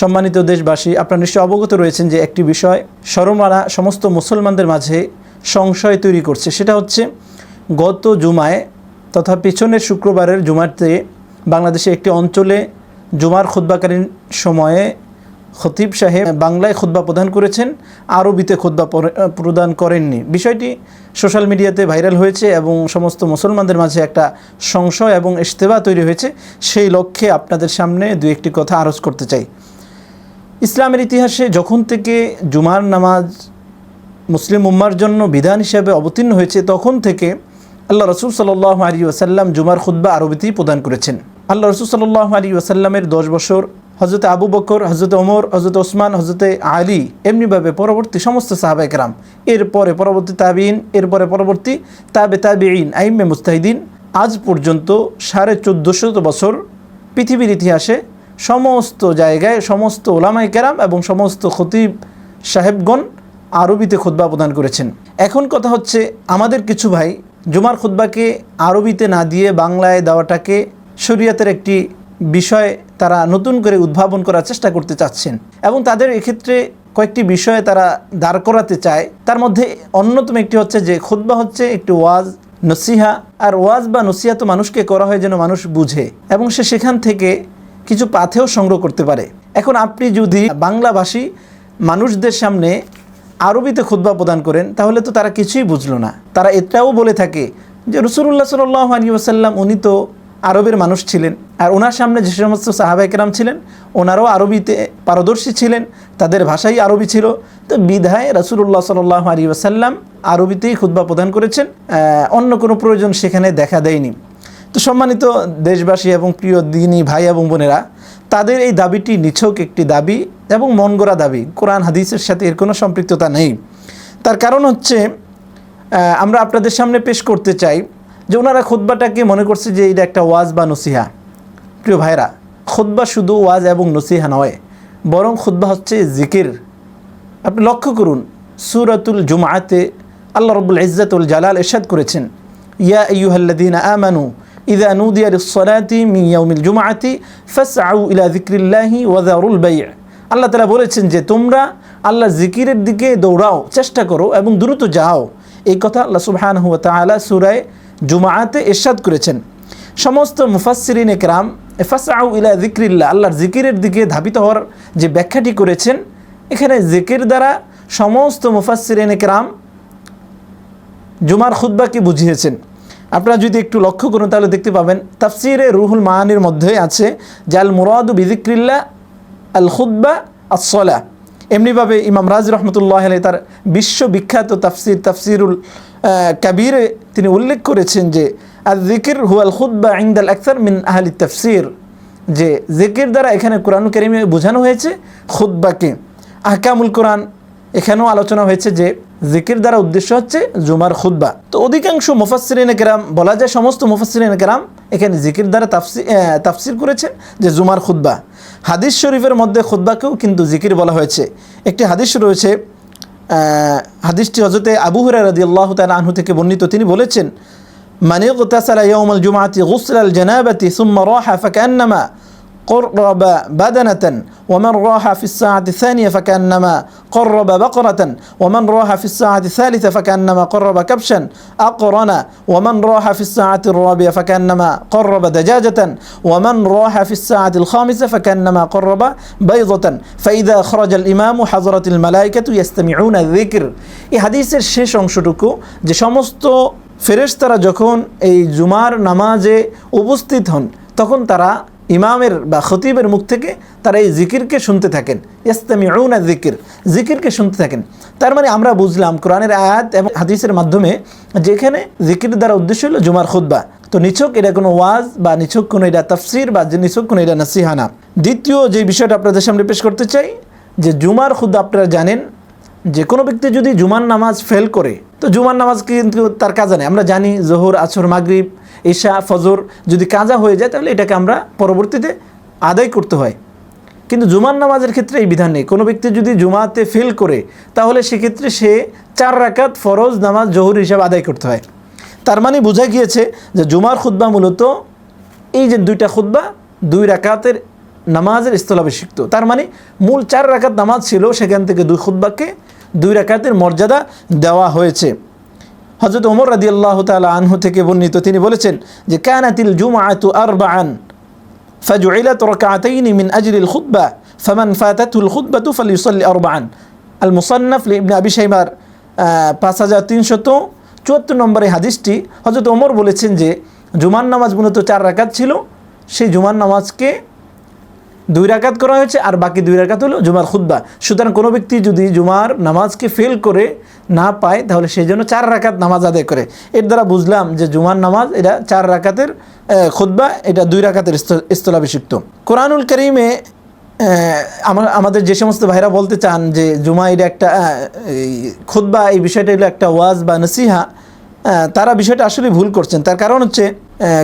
সম্মানিত দেশবাসী, আপনারা নিশ্চয় অবগত রয়েছেন যে একটি বিষয় সরমারা সমস্ত মুসলমানদের মাঝে সংশয় তৈরি করছে। সেটা হচ্ছে গত জুমায় তথা পিছনের শুক্রবারের জুমাতে বাংলাদেশে একটি অঞ্চলে জুমার খুদ্বাকালীন সময়ে খতিব সাহেব বাংলায় খুদ্া প্রদান করেছেন, আরবিতে খুদ্া প্রদান করেননি। বিষয়টি সোশ্যাল মিডিয়াতে ভাইরাল হয়েছে এবং সমস্ত মুসলমানদের মাঝে একটা সংশয় এবং ইস্তেবা তৈরি হয়েছে। সেই লক্ষ্যে আপনাদের সামনে দু একটি কথা আরজ করতে চাই। ইসলামের ইতিহাসে যখন থেকে জুমার নামাজ মুসলিম উম্মার জন্য বিধান হিসেবে অবতীর্ণ হয়েছে, তখন থেকে আল্লাহ রসুল সাল্লাহ আলী ওয়াসাল্লাম জুমার খুদ্া আরবিতেই প্রদান করেছেন। আল্লাহ রসুল সাল্লাহ আলী ওয়াসাল্লামের দশ বছর হজরত আবু বকর হজরত ওমর হজরত ওসমান হজরত আলী এমনিভাবে পরবর্তী সমস্ত সাহাবাইকরাম এরপরে পরবর্তী তাবিন এরপরে পরবর্তী তাবে তাবিন আইমে মুস্তাহিদিন আজ পর্যন্ত সাড়ে চোদ্দোশত বছর পৃথিবীর ইতিহাসে সমস্ত জায়গায় সমস্ত ওলামাই কেরাম এবং সমস্ত খতিব সাহেবগণ আরবিতে খুদ্া প্রদান করেছেন। এখন কথা হচ্ছে, আমাদের কিছু ভাই জুমার খুদ্বাকে আরবিতে না দিয়ে বাংলায় দেওয়াটাকে শরীয়তের একটি বিষয় তারা নতুন করে উদ্ভাবন করার চেষ্টা করতে চাচ্ছেন এবং তাদের এক্ষেত্রে কয়েকটি বিষয়ে তারা দাঁড় করাতে চায়। তার মধ্যে অন্যতম একটি হচ্ছে যে খুদ্া হচ্ছে একটি ওয়াজ, নসিহা, আর ওয়াজ বা নসিহা তো মানুষকে করা হয় যেন মানুষ বুঝে এবং সে সেখান থেকে কিছু পাথেও সংগ্রহ করতে পারে। এখন আপনি যদি বাংলাভাষী মানুষদের সামনে আরবিতে খুদ্া প্রদান করেন, তাহলে তো তারা কিছুই বুঝলো না। তারা এটাও বলে থাকে যে রসুল্লাহ সাল্লাহ আলী ওসাল্লাম উনি তো আরবের মানুষ ছিলেন। আর ওনার সামনে যে সমস্ত সাহাবাইকরাম ছিলেন, ওনারাও আরবিতে পারদর্শী ছিলেন, তাদের ভাষাই আরবি ছিল। তো বিধায় রসুল্লাহ সাল্লাহ আলী ওসাল্লাম আরবিতেই খুদ্া প্রদান করেছেন অন্য কোনো প্রয়োজন সেখানে দেখা দেয়নি। তো সম্মানিত দেশবাসী এবং প্রিয় দিনী ভাই এবং বোনেরা, তাদের এই দাবিটি নিছক একটি দাবি এবং মন গড়া দাবি। কোরআন, হাদিসের সাথে এর কোনো সম্পৃক্ততা নেই। তার কারণ হচ্ছে আমরা আপনাদের সামনে পেশ করতে চাই যে ওনারা খুদ্বাটাকে মনে করছে যে এটা একটা ওয়াজ বা নসিহা। প্রিয় ভাইরা খুদ্া শুধু ওয়াজ এবং নসিহা নয়, বরং খুদ্া হচ্ছে জিকির। আপনি লক্ষ্য করুন, সুরাতুল জুমাতে আল্লাহ রবুল ইজ্জাতুল জালাল এরশাদ করেছেন, ইয়া ইয়ুহাল্লাদিন আমানু إذا نودي للصلاة من يوم الجمعة فاسعوا إلى ذكر الله وذروا البيع আল্লাহ তালা বলেছেন যে তোমরা আল্লাহ জিকিরের দিকে দৌড়াও চেষ্টা করো এবং দ্রুত যাও এই কথা আল্লাহ সুবহান হুয়া তালা সুরায় জুমাতে এরশাদ করেছেন সমস্ত মুফাসরিন একরাম এফাসাউ ইলা জিক্রিল্লা আল্লাহর জিকিরের দিকে ধাবিত হওয়ার যে ব্যাখ্যাটি করেছেন এখানে জিকির দ্বারা সমস্ত মুফাসরিন একরাম জুমার খুদ্বাকে বুঝিয়েছেন আপনারা যদি একটু লক্ষ্য করুন, তাহলে দেখতে পাবেন তাফসিরে রুহুল মাহানির মধ্যে আছে আল মুরাদু বিজিক্রিল্লা আল খুদ্া আসলা এমনিভাবে ইমাম রাজ রহমতুল্লাহ আলাই তার বিশ্ববিখ্যাত তাফসির, তাফসিরুল কাবিরে তিনি উল্লেখ করেছেন যে আর জিকির হুয়াল খুদ্া ইংদাল আখতার মিন আহলি তাফসির। যে জিকির দ্বারা এখানে কোরআন করিমে বোঝানো হয়েছে খুদ্বাকে আহকামুল কোরআন এখানেও আলোচনা হয়েছে যে জিকির দ্বারা উদ্দেশ্য হচ্ছে জুমার খুদ্া তো অধিকাংশ মুফাসরিন কেরাম, বলা যায় সমস্ত মুফাসরিন কেরাম এখানে জিকির দ্বারা তাফসি তাফসির করেছেন যে জুমার খুদ্া হাদিস শরীফের মধ্যে খুদ্বাকেও কিন্তু জিকির বলা হয়েছে। একটি হাদিস রয়েছে হাদিসটি হজরতে আবু হুরা রদি আল্লাহ আনহু থেকে বর্ণিত। তিনি বলেছেন মানে গোতাসালা ইয়ৌমল জুমাতি গুসল আল জানাবাতি সুম্মা রহা ফাকান্নামা قرب بدنة ومن راح في الساعة الثانية فكأنما قرب بقرة ومن راح في الساعة الثالثة فكأنما قرب كبشا أقرن ومن راح في الساعة الرابعة فكأنما قرب دجاجة ومن راح في الساعة الخامسة فكأنما قرب بيضة فإذا خرج الإمام حضرت الملائكة يستمعون الذكر এই হাদিসের শেষ অংশটুকু যে সমস্ত ফেরেশতারা যখন এই জুমার নামাজে উপস্থিত হন তখন তারা ইমামের বা খতিবের মুখ থেকে তারা এই জিকিরকে শুনতে থাকেন। ইস্তামিউনা জিকির, জিকিরকে শুনতে থাকেন। তার মানে আমরা বুঝলাম কোরআনের আয়াত এবং হাদিসের মাধ্যমে যেখানে জিকির দ্বারা উদ্দেশ্য হলো জুমার খুদ্া তো নিছক এটা কোনো ওয়াজ বা নিছক কোনো এটা তাফসির বা নিছক কোনো এটা নাসিহানা। দ্বিতীয় যে বিষয়টা আপনাদের সামনে পেশ করতে চাই, যে জুমার খুদ্া আপনারা জানেন, যে কোনো ব্যক্তি যদি জুমার নামাজ ফেল করে, তো জুমার নামাজ কিন্তু তার কাজা নেই। আমরা জানি জোহর আছর মাগরিব ঈশা, ফজর যদি কাজা হয়ে যায়, তাহলে এটাকে আমরা পরবর্তীতে আদায় করতে হয়। কিন্তু জুমার নামাজের ক্ষেত্রে এই বিধান নেই। কোনো ব্যক্তি যদি জুমাতে ফেল করে, তাহলে সেক্ষেত্রে সে চার রাকাত ফরজ নামাজ জহুর হিসাবে আদায় করতে হয়। তার মানে বোঝা গিয়েছে যে জুমার খুদ্া মূলত এই যে দুইটা খুদ্া দুই রাকাতের নামাজের স্থলাভিষিক্ত। তার মানে মূল চার রাকাত নামাজ ছিল, সেখান থেকে দুই খুদ্বাকে দুই রাকাতের মর্যাদা দেওয়া হয়েছে। হজরত ওমর রাদি আল্লাহ তালা আনহু থেকে বর্ণিত তিনি বলেছেন যে কানাতিল জুমাআতু আরবাআন فجعلت ركعتين من أجل الخطبة فمن فاتته الخطبة فليصلي أربعا المصنف لابن أبي شيبار পাঁচ হাজার তিনশত চুয়াত্তর নম্বরে হাদিসটি হজরত ওমর বলেছেন যে জুমার নামাজ মূলত চার রাকাত ছিল সেই জুমার নামাজকে দুই রাকাত করা হয়েছে আর বাকি দুই রাকাত হলো জুমার খুদ্া সুতরাং কোনো ব্যক্তি যদি জুমার নামাজকে ফেল করে না পায়, তাহলে সেই জন্য চার রাকাত নামাজ আদায় করে। এর দ্বারা বুঝলাম যে জুমার নামাজ এটা চার রাকাতের খুদ্া এটা দুই রাকাতের স্থ- স্থলাভিষিক্ত কোরআনুল করিমে আমার আমাদের যে সমস্ত ভাইরা বলতে চান যে জুমা এটা একটা খুদ্া এই বিষয়টা হলো একটা ওয়াজ বা নসিহা তারা বিষয়টা আসলে ভুল করছেন। তার কারণ হচ্ছে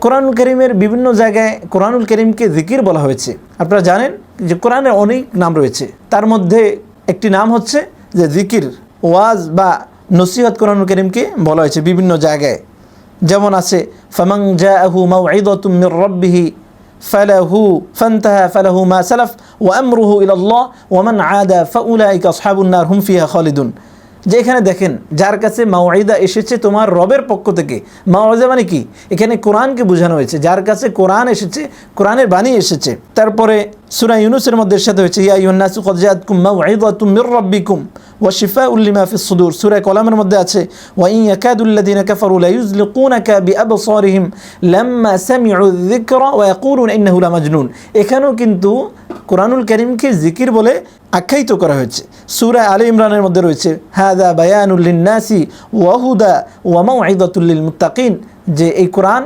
কোরআনুল করিমের বিভিন্ন জায়গায় কোরআনুল করিমকে জিকির বলা হয়েছে। আপনারা জানেন যে কোরআনের অনেক নাম রয়েছে। তার মধ্যে একটি নাম হচ্ছে যে জিকির। ওয়াজ বা নসিহত কোরআন করিমকে বলা হয়েছে বিভিন্ন জায়গায়। যেমন আছে ফামাং জাআহু মাউঈদাতুম মির রাব্বিহি ফালাহু ফান্তাহা ফালাহু মা সালাফ ওয়া আমরুহু ইলাল্লাহ ওয়া মান আদা ফাউলাইকা আসহাবুন নার হুম ফিহা খালিদুন। যে এখানে দেখেন, যার কাছে মাওয়াইদা এসেছে তোমার রবের পক্ষ থেকে। মাওয়াইদা মানে কি? এখানে কোরআনকে বোঝানো হয়েছে। যার কাছে কোরআন এসেছে, কোরআনের বাণী এসেছে। তারপরে সুরা ইউনুসের মধ্যে সাথে হয়েছে, ইয়া ইউন্নাসু কদ জাআতকুম মাওয়াইদাতুম মির রাব্বিকুম ওয়া শিফাউল লিমা ফিস সুদূর। সূরা কলামের মধ্যে আছে, ওয়া ইন ইয়াকাদুল লাযিনা কাফারু লা ইউযলিকুনাকা বিআবসারিহিম, লাম্মা সামি'ু যিকরা ওয়া ইয়াকুলুনা ইন্নাহু লামাজনুন এখানেও কিন্তু কোরআনুল করিমকে জিকির বলে আখ্যায়িত করা হয়েছে। সূরা আলে ইমরানের মধ্যে রয়েছে হাদা বায়ানুল লিন্নাসি ওয়াহুদা ওয়া মাউইদাতুল লিল মুত্তাকিন যে এই কোরআন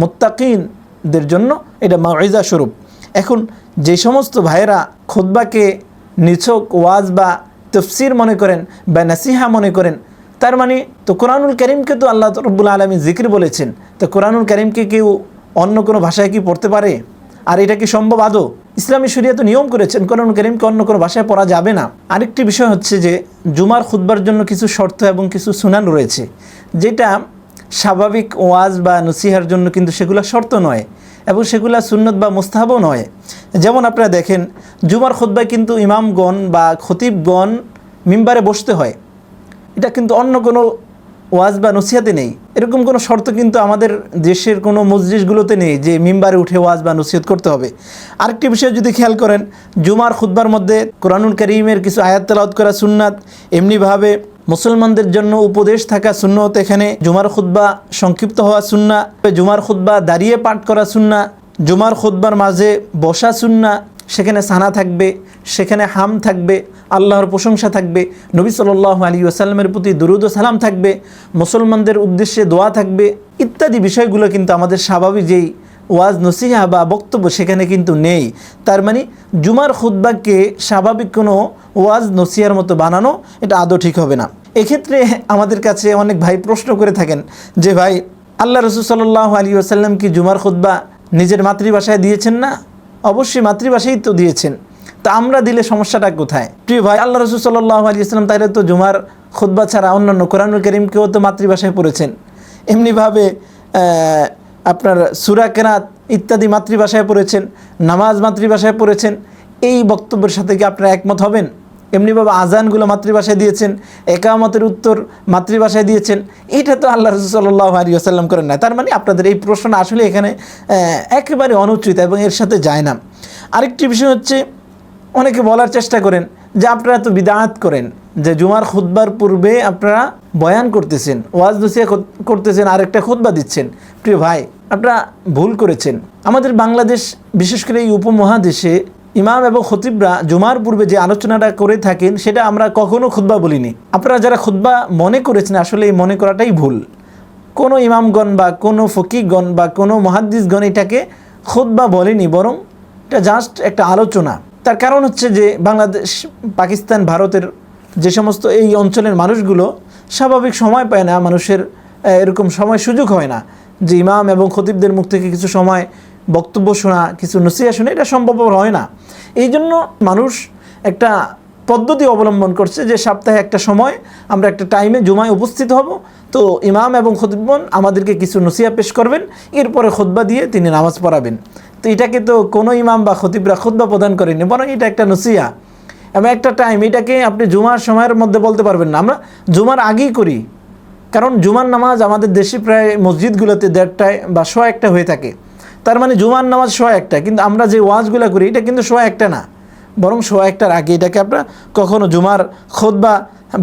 মুত্তাকিনদের জন্য এটা মাউইজা স্বরূপ। এখন যে সমস্ত ভাইয়েরা খোদবাকে নিছক ওয়াজ বা তফসির মনে করেন বা নাসিহা মনে করেন, তার মানে তো কোরআনুল করিমকে তো আল্লাহ রব্বুল আলমী জিকির বলেছেন, তো কোরআনুল করিমকে কেউ অন্য কোনো ভাষায় কি পড়তে পারে? আর এটা কি সম্ভব আদৌ? ইসলামী শরিয়া তো নিয়ম করেছেন, কোরআন করিমকে অন্য কোনো ভাষায় পড়া যাবে না। আরেকটি বিষয় হচ্ছে যে, জুমার খুতবার জন্য কিছু শর্ত এবং কিছু সুনান রয়েছে, যেটা স্বাভাবিক ওয়াজ বা নসিহার জন্য কিন্তু সেগুলো শর্ত নয় এবং সেগুলো সুন্নত বা মুস্তাহাবও নয়। যেমন আপনারা দেখেন, জুমার খুতবায় কিন্তু ইমামগণ বা খতিবগণ মিম্বারে বসতে হয়। এটা কিন্তু অন্য কোনো ওয়াজ বা নসিহাতে নেই। এরকম কোনো শর্ত কিন্তু আমাদের দেশের কোনো মসজিদগুলোতে নেই যে মিম্বারে উঠে ওয়াজ বা নসিহত করতে হবে। আরেকটি বিষয় যদি খেয়াল করেন, জুমার খুতবার মধ্যে কোরআনুল করিমের কিছু আয়াত তেলাওয়াত করা সুন্নাত, এমনিভাবে মুসলমানদের জন্য উপদেশ থাকা সুন্নত, এখানে জুমার খুতবা সংক্ষিপ্ত হওয়া সুন্না জুমার খুতবা দাঁড়িয়ে পাঠ করা সুন্না জুমার খুতবার মাঝে বসা সুন্না সেখানে সানা থাকবে, সেখানে হাম থাকবে আল্লাহর প্রশংসা থাকবে, নবী সাল্লাহ আলী আসাল্লামের প্রতি দুরুদ সালাম থাকবে, মুসলমানদের উদ্দেশ্যে দোয়া থাকবে, ইত্যাদি বিষয়গুলো কিন্তু আমাদের স্বাভাবিক যেই ওয়াজ, নসিহা বা বক্তব্য সেখানে কিন্তু নেই। তার মানে জুমার খুদ্বাকে স্বাভাবিক কোনো ওয়াজ, নসিহার মতো বানানো এটা আদৌ ঠিক হবে না। এক্ষেত্রে আমাদের কাছে অনেক ভাই প্রশ্ন করে থাকেন যে, ভাই, আল্লাহ রসুল সাল্লাহ আলী আসাল্লাম কি জুমার খুদ্া নিজের মাতৃভাষায় দিয়েছেন না? অবশ্যই মাতৃভাষাই তো দিয়েছেন। তা আমরা দিলে সমস্যাটা কোথায়? প্রিয় ভাই, আল্লাহ রসুল সাল্লাহ আলী ইসলাম তাইলে তো জুমার খুদ্া ছাড়া অন্যান্য কোরআনুল করিমকেও তো মাতৃভাষায় পড়েছেন। এমনিভাবে আপনার সুরা কেরাত ইত্যাদি মাতৃভাষায় পড়েছেন, নামাজ মাতৃভাষায় পড়েছেন, এই বক্তব্যের সাথে কি আপনারা একমত হবেন? এমনিভাবে আজানগুলো মাতৃভাষায় দিয়েছেন, একামতের উত্তর মাতৃভাষায় দিয়েছেন, এটা তো আল্লাহ রসুল সাল্লাহ আলী আসাল্লাম করেন না তার মানে আপনাদের এই প্রশ্নটা আসলে এখানে একেবারে অনুচিত এবং এর সাথে যায় না। আরেকটি বিষয় হচ্ছে অনেকে বলার চেষ্টা করেন যে আপনারা তো বিদাত করেন, যে জুমার খুতবার পূর্বে আপনারা বয়ান করতেছেন, ওয়াজ কর- করতেছেন আর একটা খুতবা দিচ্ছেন। প্রিয় ভাই, আপনারা ভুল করেছেন। আমাদের বাংলাদেশ, বিশেষ করে এই উপমহাদেশে ইমাম এবং খতিবরা জুমার পূর্বে যে আলোচনাটা করে থাকেন, সেটা আমরা কখনো খুতবা বলিনি। আপনারা যারা খুতবা মনে করেছেন, আসলে এই মনে করাটাই ভুল। কোনো ইমামগণ বা কোনো ফকিগণ বা কোনো মহাদ্দিসগণ এটাকে খুতবা বলেনি, বরং এটা জাস্ট একটা আলোচনা। তার কারণ হচ্ছে যে বাংলাদেশ, পাকিস্তান, ভারতের যে সমস্ত এই অঞ্চলের মানুষগুলো স্বাভাবিক সময় পায় না, মানুষের এরকম সময় সুযোগ হয় না। যে ইমাম এবং খতিবদের মুখ থেকে কিছু সময় বক্তব্য শোনা, কিছু নসিয়া শোনা, এটা সম্ভব হয় না। এই জন্য মানুষ একটা পদ্ধতি অবলম্বন করছে যে সপ্তাহে একটা সময় আমরা একটা টাইমে জুমায় উপস্থিত হব। তো ইমাম এবং খতিবন আমাদেরকে কিছু নসিয়া পেশ করবেন, এরপরে খোদবা দিয়ে তিনি নামাজ পড়াবেন। তো এটাকে তো কোনো ইমাম বা খতিবরা খুদ্া প্রদান করেনি বরং এটা একটা নসিয়া এবং একটা টাইম এটাকে আপনি জুমার সময়ের মধ্যে বলতে পারবেন না। আমরা জুমার আগেই করি, কারণ জুমার নামাজ আমাদের দেশে প্রায় মসজিদগুলোতে দেড়টায় বা শো একটা হয়ে থাকে। তার মানে জুমার নামাজ শো একটা, কিন্তু আমরা যে ওয়াজগুলো করি, এটা কিন্তু শো একটা না। বরং শো একটার আগে এটাকে আপনারা কখনো জুমার খোদবা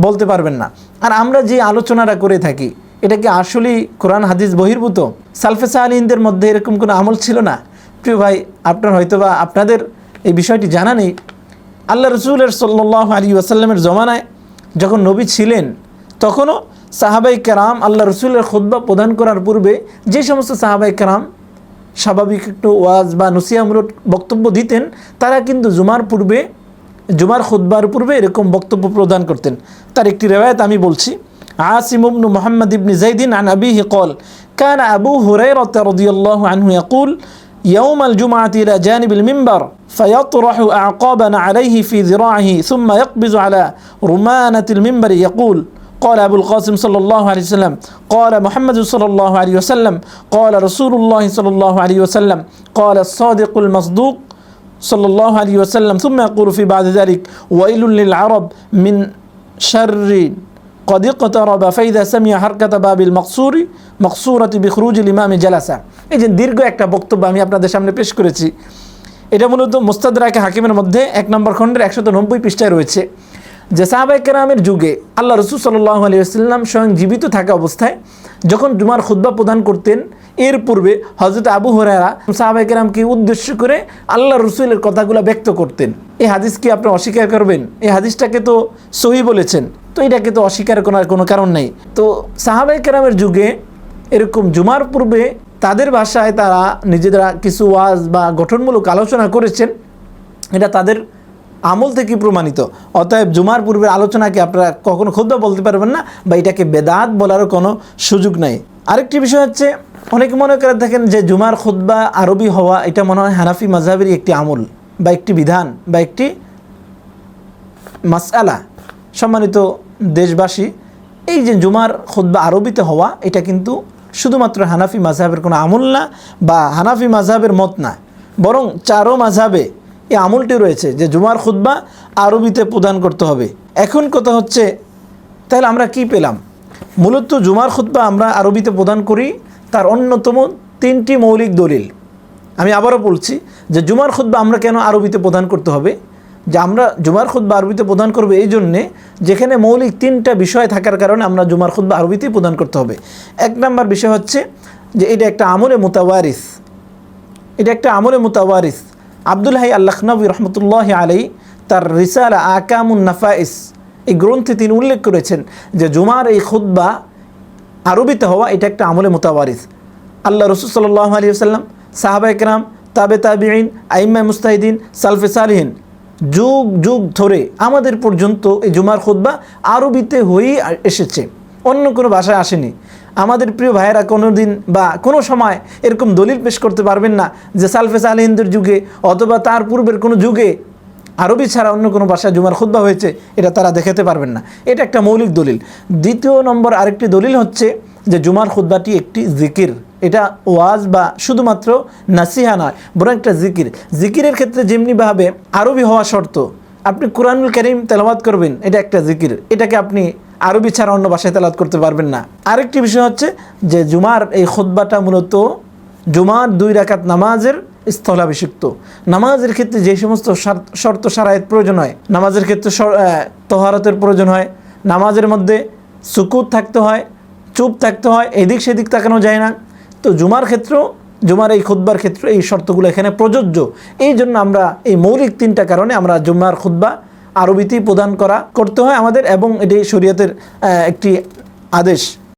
বলতে পারবেন না। আর আমরা যে আলোচনাটা করে থাকি, এটা কি আসলেই কোরআন, হাদিস বহির্ভূত? সালফেসা আলীনদের মধ্যে এরকম কোনো আমল ছিল না? প্রিয় ভাই আপনার হয়তো বা আপনাদের এই বিষয়টি জানা নেই আল্লাহ রসুলের সাল্লাহ আলী ওয়াসাল্লামের জমানায় যখন নবী ছিলেন তখনও সাহাবাই কেরাম আল্লাহ রসুলের খুদ্া প্রদান করার পূর্বে যে সমস্ত সাহাবাই কেরাম স্বাভাবিক একটু ওয়াজ বা নসিয়ামূলক বক্তব্য দিতেন তারা কিন্তু জুমার পূর্বে জুমার খুদ্বার পূর্বে এরকম বক্তব্য প্রদান করতেন তার একটি রেওয়ায়ত আমি বলছি عاصم بن محمد بن زيد عن أبيه قال كان أبو هريرة رضي الله عنه يقول يوم الجمعة إلى جانب المنبر فيطرح أعقابنا عليه في ذراعه ثم يقبض على رمانة المنبر يقول قال أبو القاسم صلى الله عليه وسلم قال محمد صلى الله عليه وسلم قال رسول الله صلى الله عليه وسلم قال الصادق المصدوق صلى الله عليه وسلم ثم يقول في بعد ذلك ويل للعرب من شر قد اقترب فإذا سمع حركة باب المقصور مقصورة بخروج الإمام جلسة এই যে দীর্ঘ একটা বক্তব্য আমি আপনাদের সামনে পেশ করেছি এটা মূলত মুস্তাদরাকে হাকিমের মধ্যে এক নম্বর খণ্ডের একশত নব্বই পৃষ্ঠায় রয়েছে যে সাহাবাই কেরামের যুগে আল্লাহ রসুল সাল্লাহ আলী আসলাম স্বয়ং জীবিত থাকা অবস্থায় যখন জুমার খুদ্া প্রদান করতেন এর পূর্বে হজরত আবু হরারা সাহাবাই কেরামকে উদ্দেশ্য করে আল্লাহ রসুলের কথাগুলো ব্যক্ত করতেন এই হাদিস কি আপনি অস্বীকার করবেন এই হাদিসটাকে তো সহি বলেছেন তো এটাকে তো অস্বীকার করার কোনো কারণ নেই। তো সাহাবাই কেরামের যুগে এরকম জুমার পূর্বে তাদের ভাষায় তারা নিজেরা কিছু ওয়াজ বা গঠনমূলক আলোচনা করেছেন। এটা তাদের আমল থেকে প্রমাণিত। অতএব জুমার পূর্বের আলোচনাকে আপনারা কখনো ক্ষুদ্র বলতে পারবেন না বা এটাকে বেদাত বলারও কোনো সুযোগ নাই। আরেকটি বিষয় হচ্ছে, অনেকে মনে করে থাকেন যে জুমার খুদ্া আরবি হওয়া এটা মনে হয় হানাফি মাঝহাবেরই একটি আমল বা একটি বিধান বা একটি মাসআলা। সম্মানিত দেশবাসী, এই যে জুমার খুদ্া আরবিতে হওয়া, এটা কিন্তু শুধুমাত্র হানাফি মাঝহাবের কোনো আমল না বা হানাফি মাঝহাবের মত না, বরং চারো মাঝহাবে এই আমলটি রয়েছে যে জুমার খুদ্া আরবিতে প্রদান করতে হবে। এখন কথা হচ্ছে, তাহলে আমরা কি পেলাম? মূলত জুমার খুদ্া আমরা আরবিতে প্রদান করি, তার অন্যতম তিনটি মৌলিক দলিল। আমি আবারও বলছি যে জুমার খুদ্া আমরা কেন আরবিতে প্রদান করতে হবে? যে আমরা জুমার খুদ্া আরবিতে প্রদান করবে এই জন্যে, যেখানে মৌলিক তিনটা বিষয় থাকার কারণে আমরা জুমার খুদ্া আরবিতেই প্রদান করতে হবে। এক নম্বর বিষয় হচ্ছে যে এটা একটা আমলে মোতাওয়ারিস। এটা একটা আমলে মোতাওয়ারিস। আব্দুল হাই আল্লাহনবী রহমতুল্লাহ আলাই তার রিসালা আকামুন নাফাইস। এই গ্রন্থে তিনি উল্লেখ করেছেন যে জুমার এই খুদ্া আরবিতে হওয়া এটা একটা আমলে মোতাওয়ারিস। আল্লাহ রসুল সাল্লাহ আলী আসাল্লাম সাহাবা একরাম তাবে তাবিন আইম্মা মুস্তাহিদিন, সালফে সালিহীন যুগ যুগ ধরে আমাদের পর্যন্ত এই জুমার খুদ্া আরবিতে হয়েই এসেছে। অন্য কোনো ভাষায় আসেনি। আমাদের প্রিয় ভাইয়েরা কোনো দিন বা কোনো সময় এরকম দলিল পেশ করতে পারবেন না যে সালফে সালিহিনদের যুগে অথবা তার পূর্বের কোনো যুগে আরবি ছাড়া অন্য কোনো ভাষায় জুমার খুদ্া হয়েছে, এটা তারা দেখাতে পারবেন না। এটা একটা মৌলিক দলিল। দ্বিতীয় নম্বর আরেকটি দলিল হচ্ছে যে জুমার খুদ্াটি একটি জিকির। এটা ওয়াজ বা শুধুমাত্র নাসিহা নয়, বরং একটা জিকির। জিকিরের ক্ষেত্রে যেমনিভাবে আরবি হওয়া শর্ত, আপনি কোরআনুল করিম তেলাবাদ করবেন, এটা একটা জিকির। এটাকে আপনি আরবি ছাড়া অন্য ভাষায় তেলাত করতে পারবেন না। আরেকটি বিষয় হচ্ছে যে জুমার এই খুদ্বাটা মূলত জুমার দুই রাকাত নামাজের স্থলাভিষিক্ত। নামাজের ক্ষেত্রে যে সমস্ত শর্ত সারায়ের প্রয়োজন হয়, নামাজের ক্ষেত্রে তহারতের প্রয়োজন হয়, নামাজের মধ্যে সুকুত থাকতে হয়, চুপ থাকতে হয়, এদিক সেদিক তাকানো যায় না। তো জুমার ক্ষেত্রেও জুমার এই খুদ্বার ক্ষেত্রে, এই শর্তগুলো এখানে প্রযোজ্য। এই জন্য আমরা এই মৌলিক তিনটা কারণে আমরা জুম্মার খুদ্বা আরবিতেই প্রদান করা করতে হয় আমাদের এবং এটি শরীয়তের একটি আদেশ।